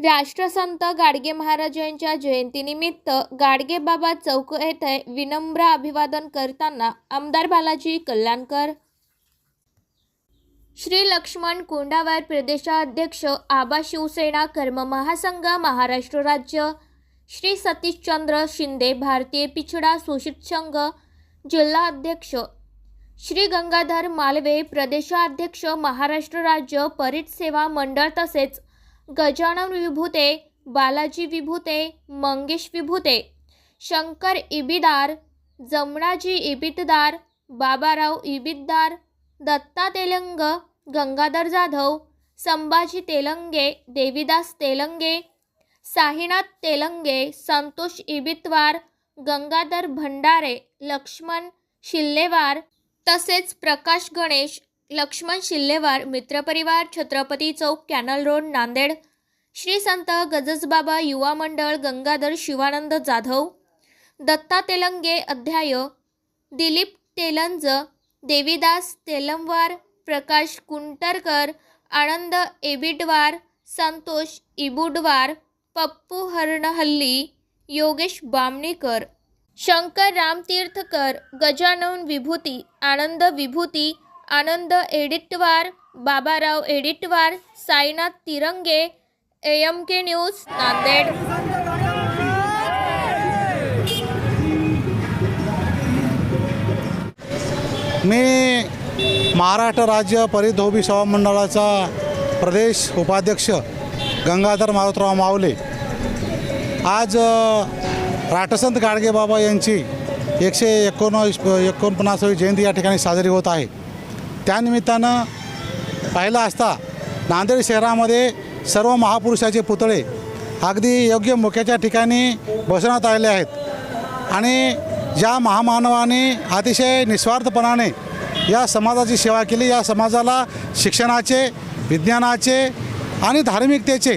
राष्ट्रसंत गाडगे महाराज यांच्या जयंतीनिमित्त गाडगे बाबा चौक येथे विनम्र अभिवादन करताना आमदार बालाजी कल्याणकर श्री लक्ष्मण कोंडावार प्रदेशाध्यक्ष आबा शिवसेना कर्म महासंघ महाराष्ट्र राज्य श्री सतीशचंद्र शिंदे भारतीय पिछडा शोषित संघ जिल्हा अध्यक्ष श्री गंगाधर मालवे प्रदेशाध्यक्ष महाराष्ट्र राज्य परीट सेवा मंडळ तसेच गजानन विभूते बालाजी विभूते मंगेश विभूते शंकर इबिदार जमणाजी इबितदार बाबाराव इबितदार दत्ता तेलंग गंगाधर जाधव संभाजी तेलंगे देवीदास तेलंगे साहिनाथ तेलंगे संतोष इबितवार गंगाधर भंडारे लक्ष्मण शिल्लेवार तसेच प्रकाश गणेश लक्ष्मण शिल्लेवार मित्रपरिवार छत्रपती चौक कॅनल रोड नांदेड श्री संत गजजबाबा युवा मंडळ गंगाधर शिवानंद जाधव दत्ता तेलंगे अध्याय दिलीप तेलंज देवीदास तेलमवार प्रकाश कुंटरकर आनंद एबिडवार संतोष इबुडवार पप्पू हरणहल्ली योगेश बामणीकर शंकर रामतीर्थकर गजानन विभूती आनंद विभूती आनंद एडिटवार Babarao Editwar Sainath Tirange M K news Nanded. मी महाराष्ट्र राज्य परिधोबी सेवा मंडळाचा प्रदेश उपाध्यक्ष गंगाधर मारुतराव मावले आज राठसंत गाडगेबाबा यांची एकशे एकोणवीस एकोणपन्नासावी जयंती या ठिकाणी साजरी होत आहे. त्यानिमित्तानं पाहिलं असता नांदेड शहरामध्ये सर्व महापुरुषाचे पुतळे अगदी योग्य मोक्याच्या ठिकाणी बसवण्यात आलेले आहेत. आणि ज्या महामानवाने अतिशय निस्वार्थपणाने या समाजाची सेवा केली या समाजाला शिक्षणाचे विज्ञानाचे आणि धार्मिकतेचे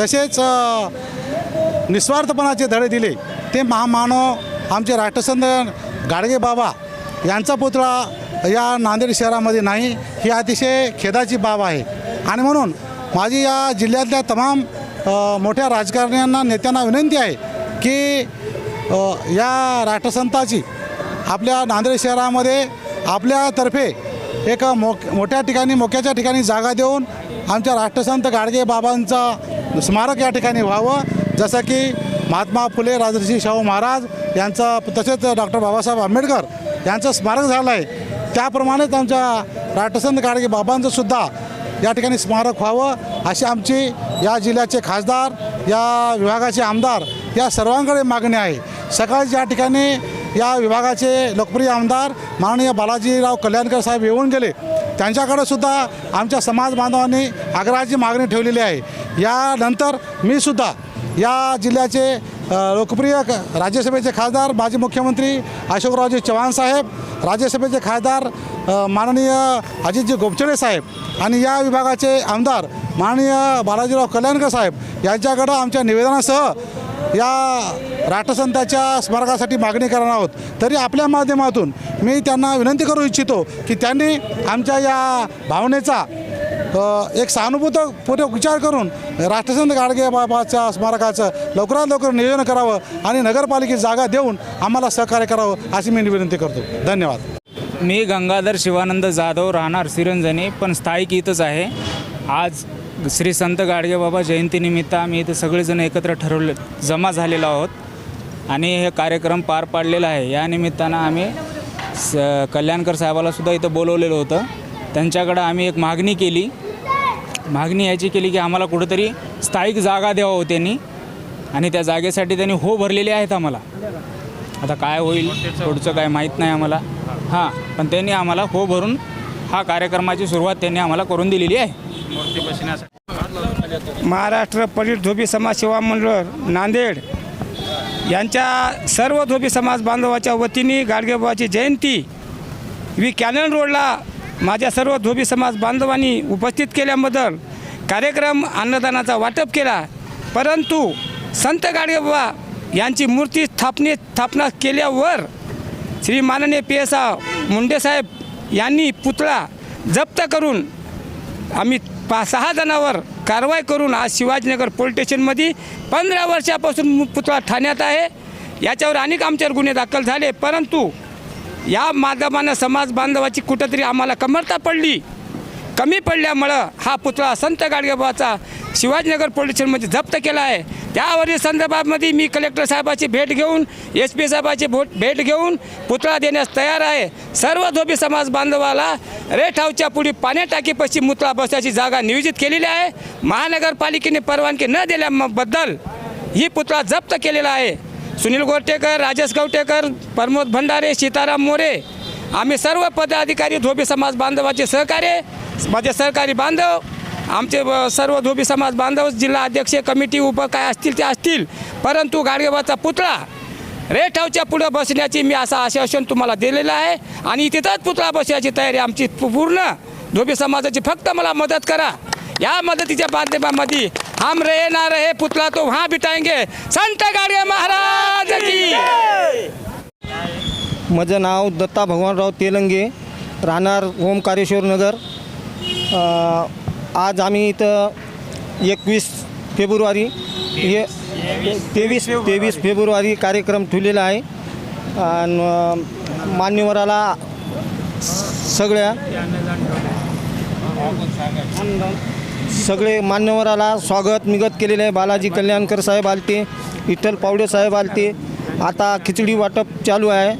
तसेच निस्वार्थपणाचे धडे दिले ते महामानव आमचे राष्ट्रसंत गाडगे बाबा यांचा पुतळा या नांदेड शहरामध्ये नाही ही अतिशय खेदाची बाब आहे. आणि म्हणून माझी या जिल्ह्यातल्या तमाम मोठ्या राजकारण्यांना नेत्यांना विनंती आहे की या राष्ट्रसंताची आपल्या नांदेड शहरामध्ये आपल्यातर्फे एक मो मोठ्या ठिकाणी मोक्याच्या ठिकाणी जागा देऊन आमच्या राष्ट्रसंत गाडगे बाबांचा स्मारक या ठिकाणी व्हावं. जसं की महात्मा फुले राजर्षी शाहू महाराज यांचा तसेच डॉक्टर बाबासाहेब आंबेडकर यांचं स्मारक झालं आहे त्याप्रमाणेच आमच्या राष्ट्रसंत गाडगे बाबांचं सुद्धा या ठिकाणी स्मारक व्हावं अशी आमची या जिल्ह्याचे खासदार या विभागाचे आमदार या सर्वांकडे मागणी आहे. सकाळी या ठिकाणी या विभागाचे लोकप्रिय आमदार माननीय बालाजीराव कल्याणकर साहेब येऊन गेले त्यांच्याकडे सुद्धा आमच्या समाज बांधवांनी आग्रहाची मागणी ठेवलेली आहे. यानंतर मी सुद्धा या जिल्ह्याचे लोकप्रिय राज्यसभेचे खासदार माजी मुख्यमंत्री अशोकरावजी चव्हाण साहेब राज्यसभेचे खासदार माननीय अजितजी गोपचडे साहेब आणि या विभागाचे आमदार माननीय बालाजीराव कल्याणकर साहेब यांच्याकडं आमच्या निवेदनासह या राष्ट्रसंताच्या स्मारकासाठी मागणी करणार आहोत. तरी आपल्या माध्यमातून मी त्यांना विनंती करू इच्छितो की त्यांनी आमच्या या भावनेचा एक एक सहानुभूतपूर्वक विचार करून राष्ट्रसंत गाडगे बाबाच्या स्मारकाचं लवकरात लवकर नियोजन करावं आणि नगरपालिकेची जागा देऊन आम्हाला सहकार्य करावं अशी मी विनंती करतो. धन्यवाद. मी गंगाधर शिवानंद जाधव राहणार सिरंजनी पण स्थायिक इथंच आहे. आज श्री संत गाडगेबाबा जयंतीनिमित्त आम्ही इथं सगळेजण एकत्र ठरवले जमा झालेलो आहोत. आणि हे कार्यक्रम पार पाडलेला आहे. या निमित्तानं आम्ही स कल्याणकर साहेबालासुद्धा इथं बोलवलेलं होतं. त्यांच्याकडं आम्ही एक मागणी केली. मागणी याची केली की आम्हाला कुठंतरी स्थायिक जागा द्यावं हो त्यांनी. आणि त्या जागेसाठी त्यांनी हो भरलेले आहेत आम्हाला. आता काय होईल पुढचं काय माहीत नाही आम्हाला. हां पण त्यांनी आम्हाला हो भरून हा कार्यक्रमाची सुरुवात त्यांनी आम्हाला करून दिलेली आहे. महाराष्ट्र परीट धोबी समाज सेवा मंडळ नांदेड. यांच्या सर्व धोबी समाज बांधवाच्या वतीने गाडगेबाबाची जयंती. वी कॅनल रोडला माझ्या सर्व धोबी समाज बांधवांनी उपस्थित केल्याबद्दल कार्यक्रम अन्नदानाचा वाटप केला. परंतु संत गाडगेबाबा यांची मूर्ती स्थापने स्थापना केल्यावर श्री माननीय पी एस मुंडेसाहेब यांनी पुतळा जप्त करून आम्ही पाच सहा जणांवर कारवाई करून आज शिवाजीनगर पोलीस स्टेशनमध्ये पंधरा वर्षापासून पुतळा ठाण्यात आहे. याच्यावर अनेक आमच्यावर गुन्हे दाखल झाले परंतु या माध्यमानं समाज बांधवाची कुठंतरी आम्हाला कमरता पडली. कमी पडल्यामुळं हा पुतळा संत गाडगेबाचा शिवाजीनगर पोलीस स्टेशनमध्ये जप्त केला आहे. त्यावरील संदर्भामध्ये मी कलेक्टर साहेबाची भेट घेऊन एस पी साहेबाची भोट भेट घेऊन पुतळा देण्यास तयार आहे. सर्व धोबी समाज बांधवाला रेट हाऊसच्या पुढे पाण्या टाकीपाशी पुतळा बसण्याची जागा नियोजित केलेली आहे. महानगरपालिकेने परवानगी न दिल्याबद्दल ही पुतळा जप्त केलेला आहे. सुनील गोरटेकर राजेश गवटेकर प्रमोद भंडारे सीताराम मोरे आम्ही सर्व पदाधिकारी धोबी समाज बांधवाचे सहकार्य माझे सहकारी बांधव आमचे सर्व धोबी समाज बांधव जिल्हा अध्यक्ष कमिटी उप काय असतील ते असतील. परंतु गाडगेबाचा पुतळा रेट हाऊसच्या पुढं बसण्याची मी असं आश्वासन तुम्हाला दिलेलं आहे. आणि तिथंच पुतळा बसण्याची तयारी आमची पूर्ण. धोबी समाजाची फक्त मला मदत करा. या मदतीच्या माध्यमामध्ये हम रहे ना रहे पुतळा तो वहाँ बिठाएंगे संत गाडगे महाराज की माझं नाव दत्ता भगवानराव तेलंगे राहणार ओमकारेश्वर नगर. आज आम्ही इथं एकवीस फेब्रुवारी हे तेवीस तेवीस फेब्रुवारी कार्यक्रम ठेवलेला आहे. आणि मान्यवराला सगळ्या सगळे मान्यवराला स्वागत निगत केलेले आहे. बालाजी कल्याणकर साहेब आलते विठ्ठल पावडे साहेब आलते. आता खिचडी वाटप चालू आहे.